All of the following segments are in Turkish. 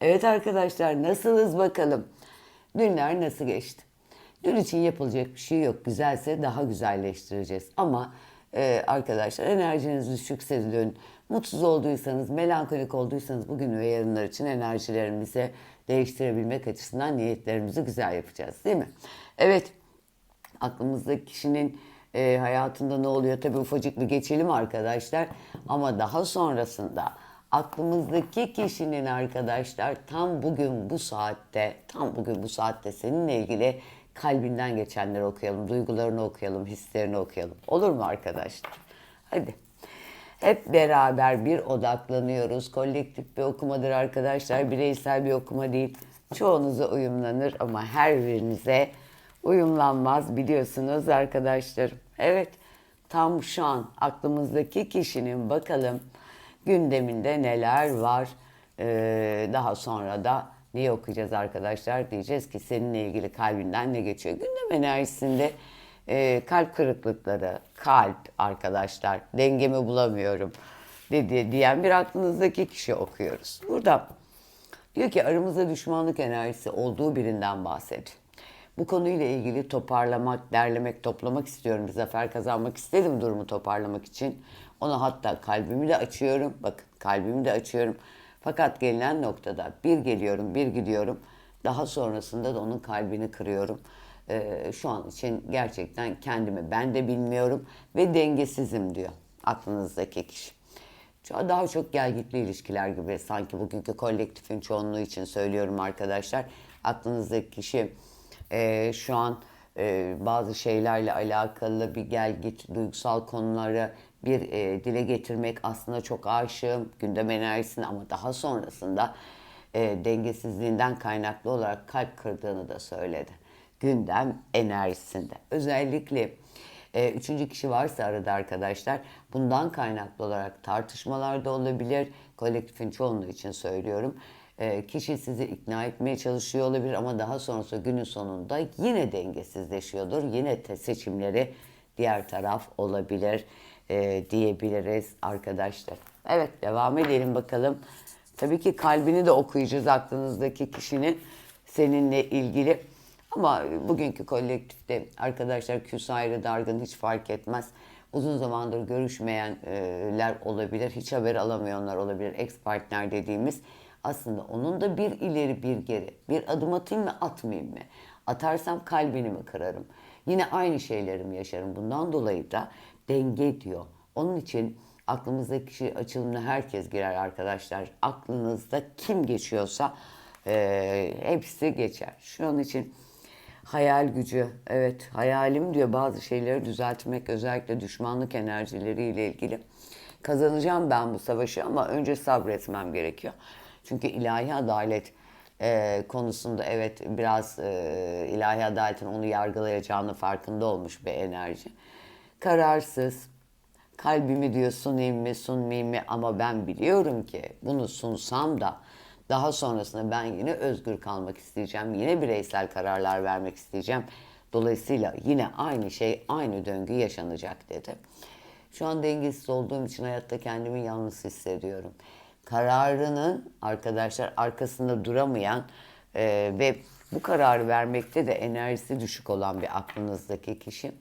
Evet arkadaşlar nasılız bakalım? Dünler nasıl geçti? Dün için yapılacak bir şey yok. Güzelse daha güzelleştireceğiz. Ama e, arkadaşlar enerjiniz düşükse dün, mutsuz olduysanız, melankolik olduysanız bugün ve yarınlar için enerjilerimizi değiştirebilmek açısından niyetlerimizi güzel yapacağız değil mi? Evet aklımızdaki kişinin e, hayatında ne oluyor tabii ufacık bir geçelim arkadaşlar ama daha sonrasında aklımızdaki kişinin arkadaşlar tam bugün bu saatte tam bugün bu saatte seninle ilgili kalbinden geçenleri okuyalım, duygularını okuyalım, hislerini okuyalım. Olur mu arkadaşlar? Hadi. Hep beraber bir odaklanıyoruz. Kolektif bir okumadır arkadaşlar. Bireysel bir okuma değil. Çoğunuza uyumlanır ama her birinize uyumlanmaz biliyorsunuz arkadaşlar. Evet tam şu an aklımızdaki kişinin bakalım gündeminde neler var. Ee, daha sonra da neyi okuyacağız arkadaşlar? Diyeceğiz ki seninle ilgili kalbinden ne geçiyor? Gündem enerjisinde e, kalp kırıklıkları, kalp arkadaşlar, dengemi bulamıyorum dedi diyen bir aklınızdaki kişi okuyoruz. Burada diyor ki aramızda düşmanlık enerjisi olduğu birinden bahsediyor. Bu konuyla ilgili toparlamak, derlemek, toplamak istiyorum. Bir zafer kazanmak istedim durumu toparlamak için. Ona hatta kalbimi de açıyorum. Bakın kalbimi de açıyorum. Fakat gelinen noktada bir geliyorum, bir gidiyorum. Daha sonrasında da onun kalbini kırıyorum. Ee, şu an için gerçekten kendimi ben de bilmiyorum ve dengesizim diyor aklınızdaki kişi. Daha çok gelgitli ilişkiler gibi sanki bugünkü kolektifin çoğunluğu için söylüyorum arkadaşlar. Aklınızdaki kişi e, şu an e, bazı şeylerle alakalı bir gelgit, duygusal konuları bir e, dile getirmek aslında çok aşığım gündem enerjisine ama daha sonrasında e, dengesizliğinden kaynaklı olarak kalp kırdığını da söyledi. Gündem enerjisinde. Özellikle e, üçüncü kişi varsa arada arkadaşlar bundan kaynaklı olarak tartışmalar da olabilir. Kolektifin çoğunluğu için söylüyorum. E, kişi sizi ikna etmeye çalışıyor olabilir ama daha sonrası günün sonunda yine dengesizleşiyordur. Yine seçimleri diğer taraf olabilir e, diyebiliriz arkadaşlar. Evet devam edelim bakalım. Tabii ki kalbini de okuyacağız aklınızdaki kişinin seninle ilgili. Ama bugünkü kolektifte arkadaşlar küs ayrı dargın hiç fark etmez. Uzun zamandır görüşmeyenler olabilir, hiç haber alamayanlar olabilir. Ex partner dediğimiz aslında onun da bir ileri bir geri. Bir adım atayım mı atmayayım mı? Atarsam kalbini mi kırarım? Yine aynı şeyleri mi yaşarım? Bundan dolayı da denge diyor. Onun için aklımızdaki açılımına herkes girer arkadaşlar. Aklınızda kim geçiyorsa e, hepsi geçer. Şu an için hayal gücü, evet hayalim diyor bazı şeyleri düzeltmek özellikle düşmanlık enerjileriyle ilgili. Kazanacağım ben bu savaşı ama önce sabretmem gerekiyor. Çünkü ilahi adalet e, konusunda evet biraz e, ilahi adaletin onu yargılayacağını farkında olmuş bir enerji. Kararsız, kalbimi diyor sunayım mı sunmayayım mı ama ben biliyorum ki bunu sunsam da daha sonrasında ben yine özgür kalmak isteyeceğim. Yine bireysel kararlar vermek isteyeceğim. Dolayısıyla yine aynı şey, aynı döngü yaşanacak dedi. Şu an dengesiz olduğum için hayatta kendimi yalnız hissediyorum. Kararının arkadaşlar arkasında duramayan e, ve bu kararı vermekte de enerjisi düşük olan bir aklınızdaki kişi.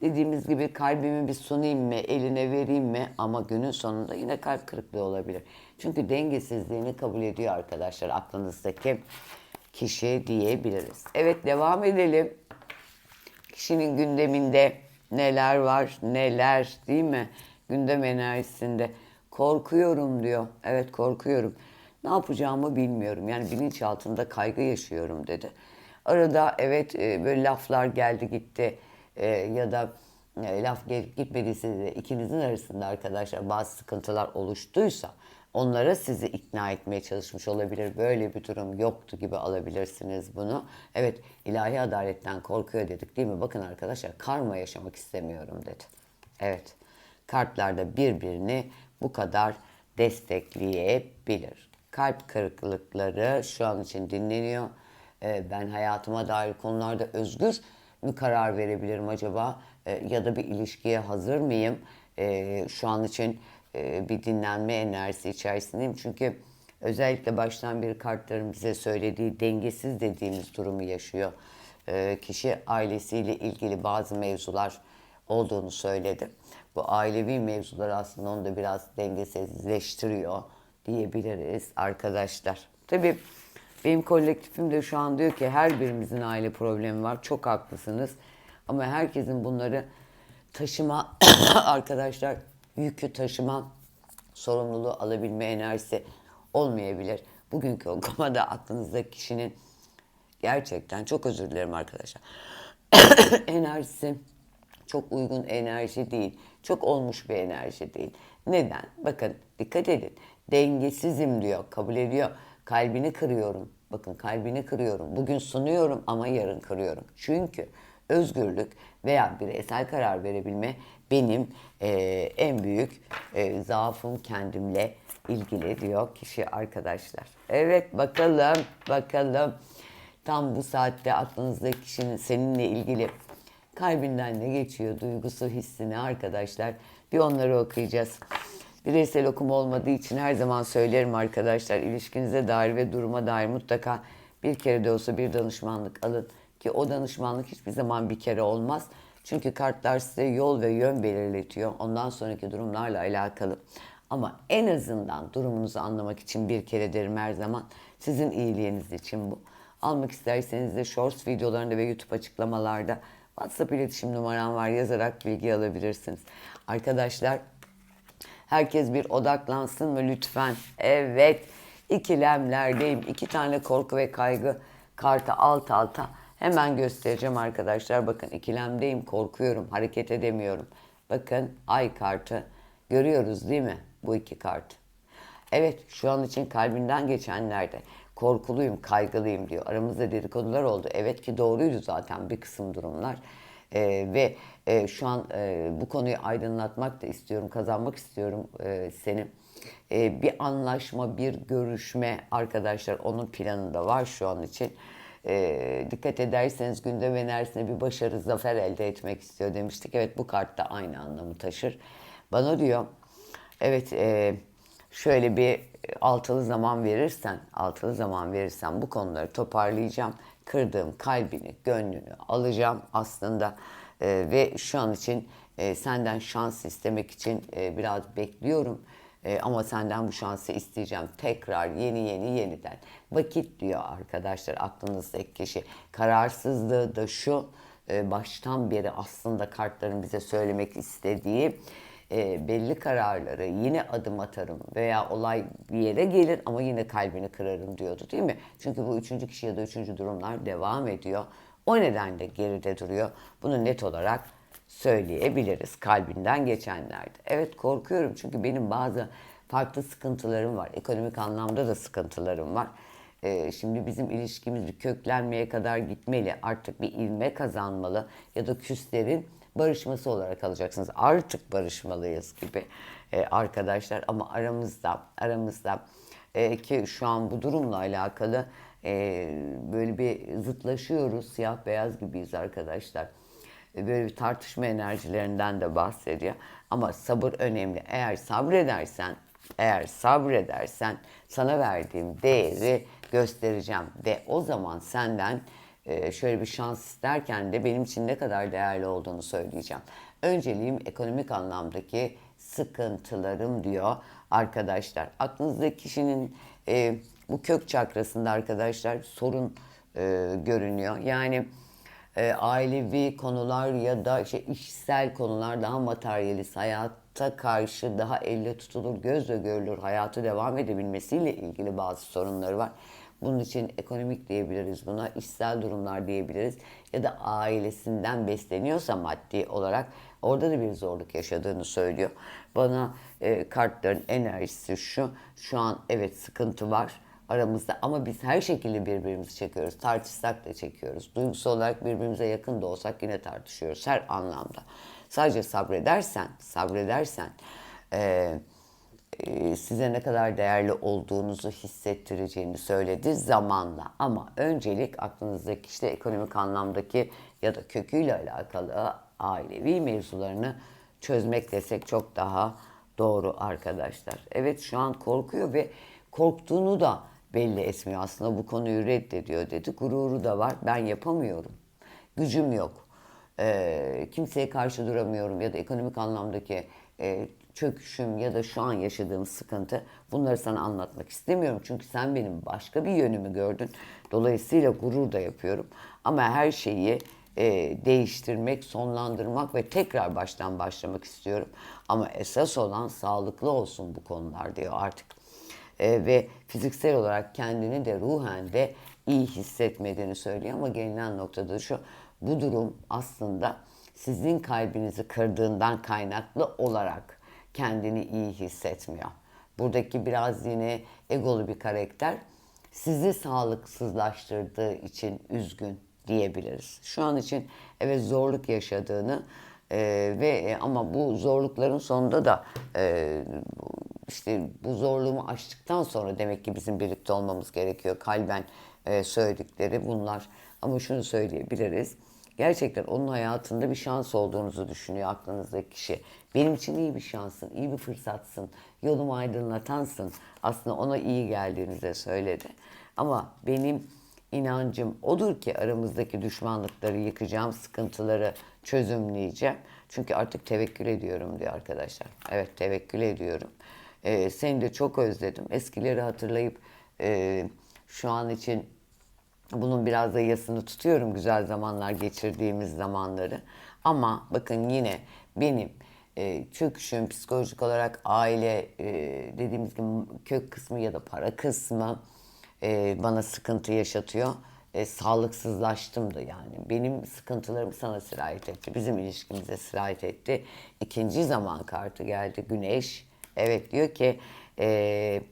Dediğimiz gibi kalbimi bir sunayım mı, eline vereyim mi ama günün sonunda yine kalp kırıklığı olabilir. Çünkü dengesizliğini kabul ediyor arkadaşlar aklınızdaki kişi diyebiliriz. Evet devam edelim. Kişinin gündeminde neler var, neler değil mi? Gündem enerjisinde. Korkuyorum diyor. Evet korkuyorum. Ne yapacağımı bilmiyorum. Yani bilinç altında kaygı yaşıyorum dedi. Arada evet e, böyle laflar geldi gitti e, ya da e, laf gelip gitmediyse de ikinizin arasında arkadaşlar bazı sıkıntılar oluştuysa onlara sizi ikna etmeye çalışmış olabilir. Böyle bir durum yoktu gibi alabilirsiniz bunu. Evet ilahi adaletten korkuyor dedik değil mi? Bakın arkadaşlar karma yaşamak istemiyorum dedi. Evet kartlarda birbirini bu kadar destekleyebilir. Kalp kırıklıkları şu an için dinleniyor. Ee, ben hayatıma dair konularda özgür mü karar verebilirim acaba? Ee, ya da bir ilişkiye hazır mıyım? Ee, şu an için e, bir dinlenme enerjisi içerisindeyim. Çünkü özellikle baştan bir kartların bize söylediği dengesiz dediğimiz durumu yaşıyor. Ee, kişi ailesiyle ilgili bazı mevzular olduğunu söyledi. Bu ailevi mevzular aslında onu da biraz dengesizleştiriyor diyebiliriz arkadaşlar. Tabii benim kolektifim de şu an diyor ki her birimizin aile problemi var. Çok haklısınız. Ama herkesin bunları taşıma arkadaşlar yükü taşıma sorumluluğu alabilme enerjisi olmayabilir. Bugünkü okumada aklınızdaki kişinin gerçekten çok özür dilerim arkadaşlar. enerjisi çok uygun enerji değil. Çok olmuş bir enerji değil. Neden? Bakın dikkat edin. Dengesizim diyor. Kabul ediyor. Kalbini kırıyorum. Bakın kalbini kırıyorum. Bugün sunuyorum ama yarın kırıyorum. Çünkü özgürlük veya bireysel karar verebilme benim e, en büyük e, zaafım kendimle ilgili diyor kişi arkadaşlar. Evet bakalım bakalım tam bu saatte aklınızdaki kişinin seninle ilgili kalbinden ne geçiyor duygusu hissini arkadaşlar bir onları okuyacağız. Bireysel okuma olmadığı için her zaman söylerim arkadaşlar ilişkinize dair ve duruma dair mutlaka bir kere de olsa bir danışmanlık alın ki o danışmanlık hiçbir zaman bir kere olmaz. Çünkü kartlar size yol ve yön belirletiyor. Ondan sonraki durumlarla alakalı. Ama en azından durumunuzu anlamak için bir kere derim her zaman. Sizin iyiliğiniz için bu. Almak isterseniz de Shorts videolarında ve YouTube açıklamalarda WhatsApp iletişim numaram var yazarak bilgi alabilirsiniz. Arkadaşlar herkes bir odaklansın mı lütfen? Evet ikilemlerdeyim. İki tane korku ve kaygı kartı alt alta hemen göstereceğim arkadaşlar. Bakın ikilemdeyim korkuyorum hareket edemiyorum. Bakın ay kartı görüyoruz değil mi bu iki kart? Evet şu an için kalbinden geçenlerde korkuluyum, kaygılıyım diyor. Aramızda dedikodular oldu. Evet ki doğruydu zaten bir kısım durumlar. Ee, ve e, şu an e, bu konuyu aydınlatmak da istiyorum, kazanmak istiyorum e, seni. E, bir anlaşma, bir görüşme arkadaşlar onun planında var şu an için. E, dikkat ederseniz gündem enerjisine bir başarı, zafer elde etmek istiyor demiştik. Evet bu kart da aynı anlamı taşır. Bana diyor, evet e, şöyle bir altılı zaman verirsen, altılı zaman verirsen bu konuları toparlayacağım. Kırdığım kalbini, gönlünü alacağım aslında. E, ve şu an için e, senden şans istemek için e, biraz bekliyorum. E, ama senden bu şansı isteyeceğim. Tekrar yeni yeni yeniden. Vakit diyor arkadaşlar aklınızdaki kişi. Kararsızlığı da şu e, baştan beri aslında kartların bize söylemek istediği e, belli kararları yine adım atarım veya olay bir yere gelir ama yine kalbini kırarım diyordu değil mi? Çünkü bu üçüncü kişi ya da üçüncü durumlar devam ediyor. O nedenle geride duruyor. Bunu net olarak söyleyebiliriz kalbinden geçenlerde. Evet korkuyorum çünkü benim bazı farklı sıkıntılarım var. Ekonomik anlamda da sıkıntılarım var. Ee, şimdi bizim ilişkimiz köklenmeye kadar gitmeli. Artık bir ilme kazanmalı ya da küslerin barışması olarak alacaksınız. Artık barışmalıyız gibi e, arkadaşlar ama aramızda aramızda e, ki şu an bu durumla alakalı e, böyle bir zıtlaşıyoruz. Siyah beyaz gibiyiz arkadaşlar. E, böyle bir tartışma enerjilerinden de bahsediyor. Ama sabır önemli. Eğer sabredersen, eğer sabredersen sana verdiğim değeri göstereceğim ve o zaman senden şöyle bir şans isterken de benim için ne kadar değerli olduğunu söyleyeceğim. Önceliğim ekonomik anlamdaki sıkıntılarım diyor arkadaşlar. Aklınızdaki kişinin e, bu kök çakrasında arkadaşlar sorun e, görünüyor. Yani e, ailevi konular ya da işte işsel konular daha materyalist, hayatta karşı daha elle tutulur, gözle görülür, hayatı devam edebilmesiyle ilgili bazı sorunları var. Bunun için ekonomik diyebiliriz buna, işsel durumlar diyebiliriz. Ya da ailesinden besleniyorsa maddi olarak orada da bir zorluk yaşadığını söylüyor. Bana e, kartların enerjisi şu, şu an evet sıkıntı var aramızda ama biz her şekilde birbirimizi çekiyoruz. Tartışsak da çekiyoruz. Duygusal olarak birbirimize yakın da olsak yine tartışıyoruz her anlamda. Sadece sabredersen, sabredersen e, size ne kadar değerli olduğunuzu hissettireceğini söyledi zamanla. Ama öncelik aklınızdaki işte ekonomik anlamdaki ya da köküyle alakalı ailevi mevzularını çözmek desek çok daha doğru arkadaşlar. Evet şu an korkuyor ve korktuğunu da belli etmiyor. Aslında bu konuyu reddediyor dedi. Gururu da var. Ben yapamıyorum. Gücüm yok. Ee, kimseye karşı duramıyorum ya da ekonomik anlamdaki e, çöküşüm ya da şu an yaşadığım sıkıntı bunları sana anlatmak istemiyorum. Çünkü sen benim başka bir yönümü gördün. Dolayısıyla gurur da yapıyorum. Ama her şeyi e, değiştirmek, sonlandırmak ve tekrar baştan başlamak istiyorum. Ama esas olan sağlıklı olsun bu konular diyor artık. E, ve fiziksel olarak kendini de ruhen de iyi hissetmediğini söylüyor ama gelinen noktada şu bu durum aslında sizin kalbinizi kırdığından kaynaklı olarak kendini iyi hissetmiyor. Buradaki biraz yine egolu bir karakter sizi sağlıksızlaştırdığı için üzgün diyebiliriz. Şu an için evet zorluk yaşadığını e, ve e, ama bu zorlukların sonunda da e, işte bu zorluğumu aştıktan sonra demek ki bizim birlikte olmamız gerekiyor. Kalben e, söyledikleri bunlar. Ama şunu söyleyebiliriz. Gerçekten onun hayatında bir şans olduğunuzu düşünüyor aklınızdaki kişi. Benim için iyi bir şansın, iyi bir fırsatsın, yolumu aydınlatansın. Aslında ona iyi geldiğinize söyledi. Ama benim inancım odur ki aramızdaki düşmanlıkları yıkacağım, sıkıntıları çözümleyeceğim. Çünkü artık tevekkül ediyorum diyor arkadaşlar. Evet tevekkül ediyorum. Ee, seni de çok özledim. Eskileri hatırlayıp e, şu an için bunun biraz da yasını tutuyorum güzel zamanlar geçirdiğimiz zamanları. Ama bakın yine benim e, çöküşüm psikolojik olarak aile e, dediğimiz gibi kök kısmı ya da para kısmı e, bana sıkıntı yaşatıyor. E, sağlıksızlaştım da yani. Benim sıkıntılarım sana sirayet etti. Bizim ilişkimize sirayet etti. İkinci zaman kartı geldi. Güneş. Evet diyor ki e,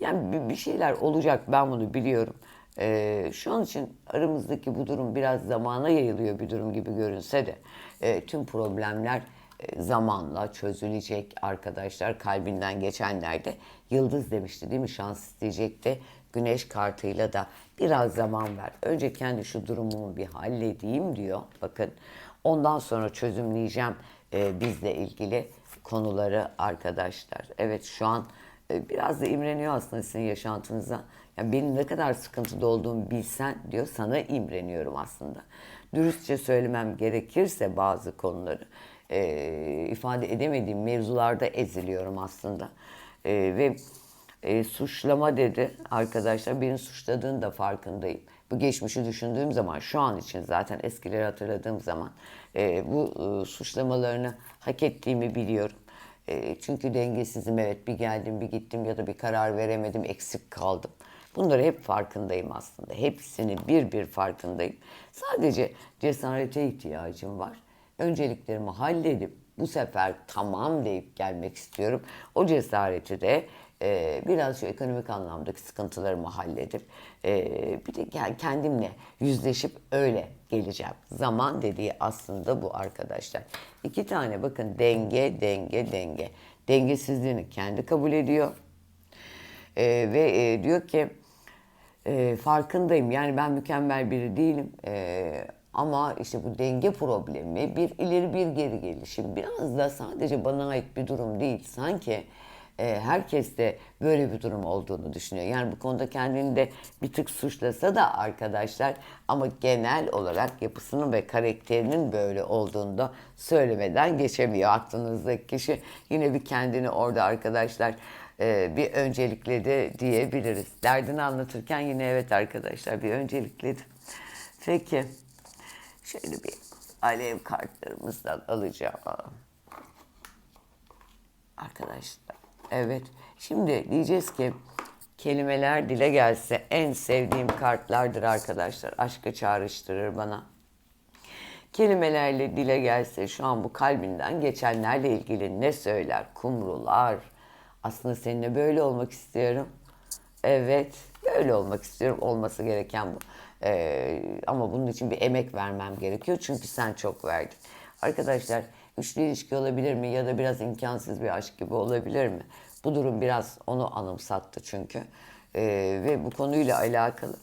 yani bir şeyler olacak ben bunu biliyorum. E, şu an için aramızdaki bu durum biraz zamana yayılıyor bir durum gibi görünse de e, tüm problemler e, zamanla çözülecek arkadaşlar. Kalbinden geçenler de Yıldız demişti değil mi? Şans isteyecekti. Güneş kartıyla da biraz zaman ver. Önce kendi şu durumumu bir halledeyim diyor. Bakın ondan sonra çözümleyeceğim e, bizle ilgili konuları arkadaşlar. Evet şu an e, biraz da imreniyor aslında sizin yaşantınıza. Yani benim ne kadar sıkıntıda olduğumu bilsen diyor sana imreniyorum aslında. Dürüstçe söylemem gerekirse bazı konuları e, ifade edemediğim mevzularda eziliyorum aslında. E, ve e, suçlama dedi arkadaşlar. Beni suçladığını da farkındayım. Bu geçmişi düşündüğüm zaman, şu an için zaten eskileri hatırladığım zaman e, bu e, suçlamalarını hak ettiğimi biliyorum. E, çünkü dengesizim evet bir geldim bir gittim ya da bir karar veremedim eksik kaldım. Bunları hep farkındayım aslında. Hepsini bir bir farkındayım. Sadece cesarete ihtiyacım var. Önceliklerimi halledip bu sefer tamam deyip gelmek istiyorum. O cesareti de e, biraz şu ekonomik anlamdaki sıkıntılarımı halledip e, bir de kendimle yüzleşip öyle geleceğim. Zaman dediği aslında bu arkadaşlar. İki tane bakın denge, denge, denge. Dengesizliğini kendi kabul ediyor. E, ve e, diyor ki e, farkındayım. Yani ben mükemmel biri değilim. E, ama işte bu denge problemi bir ileri bir geri gelişim. Biraz da sadece bana ait bir durum değil. Sanki e, herkes de böyle bir durum olduğunu düşünüyor. Yani bu konuda kendini de bir tık suçlasa da arkadaşlar ama genel olarak yapısının ve karakterinin böyle olduğunu da söylemeden geçemiyor aklınızdaki kişi. Yine bir kendini orada arkadaşlar e, bir öncelikledi diyebiliriz. Derdini anlatırken yine evet arkadaşlar bir öncelikledi. Peki. Şöyle bir alev kartlarımızdan alacağım. Arkadaşlar. Evet. Şimdi diyeceğiz ki Kelimeler dile gelse en sevdiğim kartlardır arkadaşlar. Aşkı çağrıştırır bana. Kelimelerle dile gelse şu an bu kalbinden geçenlerle ilgili ne söyler? Kumrular. Aslında seninle böyle olmak istiyorum. Evet, böyle olmak istiyorum. Olması gereken bu. Ee, ama bunun için bir emek vermem gerekiyor. Çünkü sen çok verdin. Arkadaşlar, üçlü ilişki olabilir mi? Ya da biraz imkansız bir aşk gibi olabilir mi? Bu durum biraz onu anımsattı çünkü. Ee, ve bu konuyla alakalı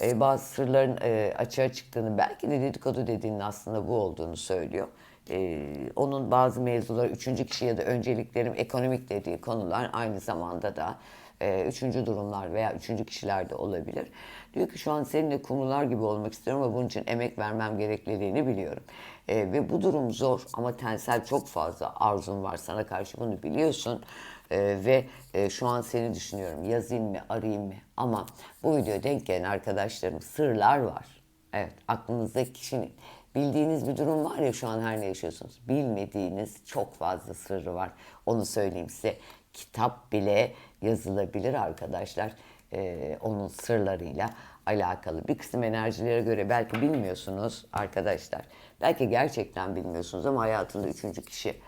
e, bazı sırların e, açığa çıktığını, belki de dedikodu dediğinin aslında bu olduğunu söylüyor. E, onun bazı mevzuları üçüncü kişi ya da önceliklerim ekonomik dediği konular aynı zamanda da e, üçüncü durumlar veya üçüncü kişiler de olabilir. Diyor ki şu an seninle kumrular gibi olmak istiyorum ama bunun için emek vermem gerekliliğini biliyorum. E, ve bu durum zor ama tensel çok fazla arzun var sana karşı bunu biliyorsun. Ee, ve e, şu an seni düşünüyorum. Yazayım mı, arayayım mı? Ama bu videoya denk gelen arkadaşlarım sırlar var. Evet, aklınızdaki kişinin bildiğiniz bir durum var ya şu an her ne yaşıyorsunuz. Bilmediğiniz çok fazla sırrı var. Onu söyleyeyim size. Kitap bile yazılabilir arkadaşlar. Ee, onun sırlarıyla alakalı. Bir kısım enerjilere göre belki bilmiyorsunuz arkadaşlar. Belki gerçekten bilmiyorsunuz ama hayatında üçüncü kişi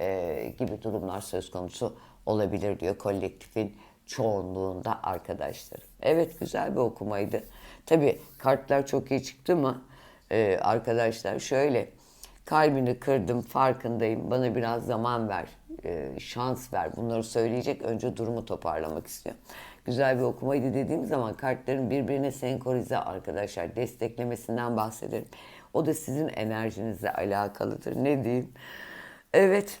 e, gibi durumlar söz konusu olabilir diyor kolektifin çoğunluğunda arkadaşlar. Evet güzel bir okumaydı. Tabi kartlar çok iyi çıktı mı e, arkadaşlar şöyle kalbini kırdım farkındayım bana biraz zaman ver e, şans ver bunları söyleyecek önce durumu toparlamak istiyorum. Güzel bir okumaydı dediğim zaman kartların birbirine senkronize arkadaşlar desteklemesinden bahsederim. O da sizin enerjinizle alakalıdır. Ne diyeyim? Evet.